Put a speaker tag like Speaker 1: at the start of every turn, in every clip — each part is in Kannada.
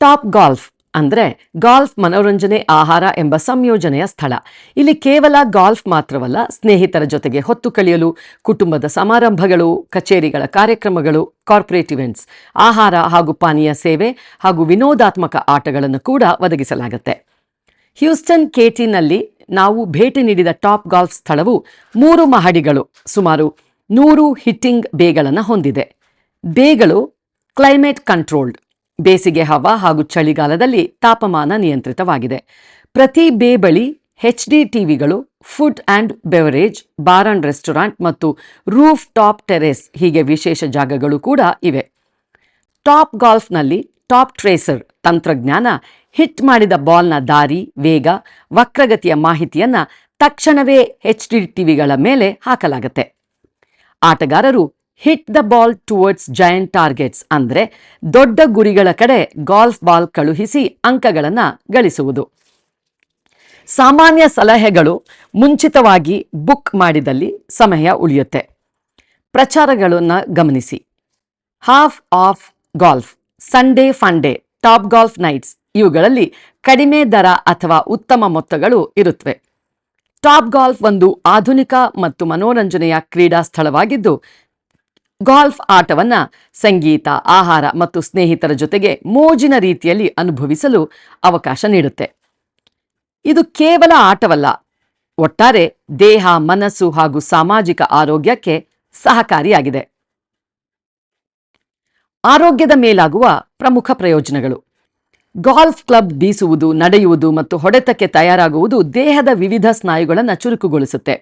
Speaker 1: ಟಾಪ್ ಗಾಲ್ಫ್ ಅಂದ್ರೆ ಗಾಲ್ಫ್ ಮನೋರಂಜನೆ ಆಹಾರ ಎಂಬ ಸಂಯೋಜನೆಯ ಸ್ಥಳ. ಇಲ್ಲಿ ಕೇವಲ ಗಾಲ್ಫ್ ಮಾತ್ರವಲ್ಲ, ಸ್ನೇಹಿತರ ಜೊತೆಗೆ ಹೊತ್ತು ಕಳೆಯಲು, ಕುಟುಂಬದ ಸಮಾರಂಭಗಳು, ಕಚೇರಿಗಳ ಕಾರ್ಯಕ್ರಮಗಳು ಕಾರ್ಪೊರೇಟ್ ಇವೆಂಟ್ಸ್ ಆಹಾರ ಹಾಗೂ ಪಾನೀಯ ಸೇವೆ ಹಾಗೂ ವಿನೋದಾತ್ಮಕ ಆಟಗಳನ್ನು ಕೂಡ ಒದಗಿಸಲಾಗುತ್ತೆ. ಹ್ಯೂಸ್ಟನ್ ಕೇಟಿನಲ್ಲಿ ನಾವು ಭೇಟಿ ನೀಡಿದ ಟಾಪ್ ಗಾಲ್ಫ್ ಸ್ಥಳವು ಮೂರು ಮಹಡಿಗಳು, ಸುಮಾರು ನೂರು ಹಿಟ್ಟಿಂಗ್ ಬೇಗಳನ್ನು ಹೊಂದಿದೆ. ಬೇಗಳು ಕ್ಲೈಮೇಟ್ ಕಂಟ್ರೋಲ್ಡ್ ಬೇಸಿಗೆ ಹವಾ ಹಾಗೂ ಚಳಿಗಾಲದಲ್ಲಿ ತಾಪಮಾನ ನಿಯಂತ್ರಿತವಾಗಿದೆ. ಪ್ರತಿ ಬೇ ಬಳಿ ಎಚ್ ಡಿ ಟಿವಿಗಳು, food and beverage, bar and restaurant ಮತ್ತು ರೂಫ್ ಟಾಪ್ ಟೆರೆಸ್ ಹೀಗೆ ವಿಶೇಷ ಜಾಗಗಳು ಕೂಡ ಇವೆ. ಟಾಪ್ ಗಾಲ್ಫ್ನಲ್ಲಿ ಟಾಪ್ ಟ್ರೇಸರ್ ತಂತ್ರಜ್ಞಾನ ಹಿಟ್ ಮಾಡಿದ ಬಾಲ್ನ ದಾರಿ, ವೇಗ, ವಕ್ರಗತಿಯ ಮಾಹಿತಿಯನ್ನು ತಕ್ಷಣವೇ ಎಚ್ ಡಿ ಟಿವಿಗಳ ಮೇಲೆ ಹಾಕಲಾಗುತ್ತೆ. ಆಟಗಾರರು hit the ball towards giant targets ಅಂದರೆ ದೊಡ್ಡ ಗುರಿಗಳ ಕಡೆ ಗಾಲ್ಫ್ ಬಾಲ್ ಕಳುಹಿಸಿ ಅಂಕಗಳನ್ನು ಗಳಿಸುವುದು. ಸಾಮಾನ್ಯ ಸಲಹೆಗಳು ಮುಂಚಿತವಾಗಿ ಬುಕ್ ಮಾಡಿದಲ್ಲಿ ಸಮಯ ಉಳಿಯುತ್ತೆ. ಪ್ರಚಾರಗಳನ್ನು ಗಮನಿಸಿ. Half off golf Sunday funday top golf nights ಇವುಗಳಲ್ಲಿ ಕಡಿಮೆ ದರ ಅಥವಾ ಉತ್ತಮ ಮೊತ್ತಗಳು ಇರುತ್ತವೆ ಟಾಪ್ ಗಾಲ್ಫ್ ಒಂದು ಆಧುನಿಕ ಮತ್ತು ಮನೋರಂಜನೆಯ ಕ್ರೀಡಾ ಸ್ಥಳವಾಗಿದ್ದು ಗಾಲ್ಫ್ ಆಟವನ್ನ ಸಂಗೀತ, ಆಹಾರ ಮತ್ತು ಸ್ನೇಹಿತರ ಜೊತೆಗೆ ಮೋಜಿನ ರೀತಿಯಲ್ಲಿ ಅನುಭವಿಸಲು ಅವಕಾಶ ನೀಡುತ್ತೆ. ಇದು ಕೇವಲ ಆಟವಲ್ಲ, ಒಟ್ಟಾರೆ ದೇಹ, ಮನಸ್ಸು ಹಾಗೂ ಸಾಮಾಜಿಕ ಆರೋಗ್ಯಕ್ಕೆ ಸಹಕಾರಿಯಾಗಿದೆ. ಆರೋಗ್ಯದ ಮೇಲಾಗುವ ಪ್ರಮುಖ ಪ್ರಯೋಜನಗಳು. ಗಾಲ್ಫ್ ಕ್ಲಬ್ ಬೀಸುವುದು, ನಡೆಯುವುದು ಮತ್ತು ಹೊಡೆತಕ್ಕೆ ತಯಾರಾಗುವುದು ದೇಹದ ವಿವಿಧ ಸ್ನಾಯುಗಳನ್ನು ಚುರುಕುಗೊಳಿಸುತ್ತೆ.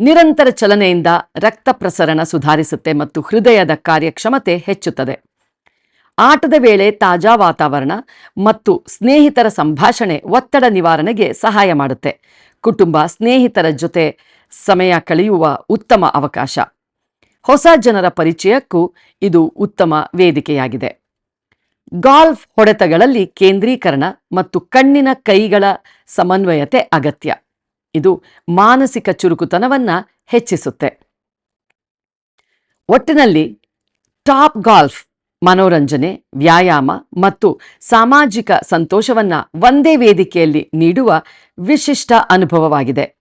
Speaker 1: ನಿರಂತರ ಚಲನೆಯಿಂದ ರಕ್ತ ಪ್ರಸರಣ ಸುಧಾರಿಸುತ್ತೆ ಮತ್ತು ಹೃದಯದ ಕಾರ್ಯಕ್ಷಮತೆ ಹೆಚ್ಚುತ್ತದೆ. ಆಟದ ವೇಳೆ ತಾಜಾ ವಾತಾವರಣ ಮತ್ತು ಸ್ನೇಹಿತರ ಸಂಭಾಷಣೆ ಒತ್ತಡ ನಿವಾರಣೆಗೆ ಸಹಾಯ ಮಾಡುತ್ತೆ. ಕುಟುಂಬ ಸ್ನೇಹಿತರ ಜೊತೆ ಸಮಯ ಕಳೆಯುವ ಉತ್ತಮ ಅವಕಾಶ. ಹೊಸ ಜನರ ಪರಿಚಯಕ್ಕೂ ಇದು ಉತ್ತಮ ವೇದಿಕೆಯಾಗಿದೆ. ಗಾಲ್ಫ್ ಹೊಡೆತಗಳಲ್ಲಿ ಕೇಂದ್ರೀಕರಣ ಮತ್ತು ಕಣ್ಣಿನ ಕೈಗಳ ಸಮನ್ವಯತೆ ಅಗತ್ಯ. ಇದು ಮಾನಸಿಕ ಚುರುಕುತನವನ್ನು ಹೆಚ್ಚಿಸುತ್ತೆ. ಒಟ್ಟಿನಲ್ಲಿ ಟಾಪ್ ಗಾಲ್ಫ್, ಮನೋರಂಜನೆ, ವ್ಯಾಯಾಮ ಮತ್ತು ಸಾಮಾಜಿಕ ಸಂತೋಷವನ್ನ ಒಂದೇ ವೇದಿಕೆಯಲ್ಲಿ ನೀಡುವ ವಿಶಿಷ್ಟ ಅನುಭವವಾಗಿದೆ.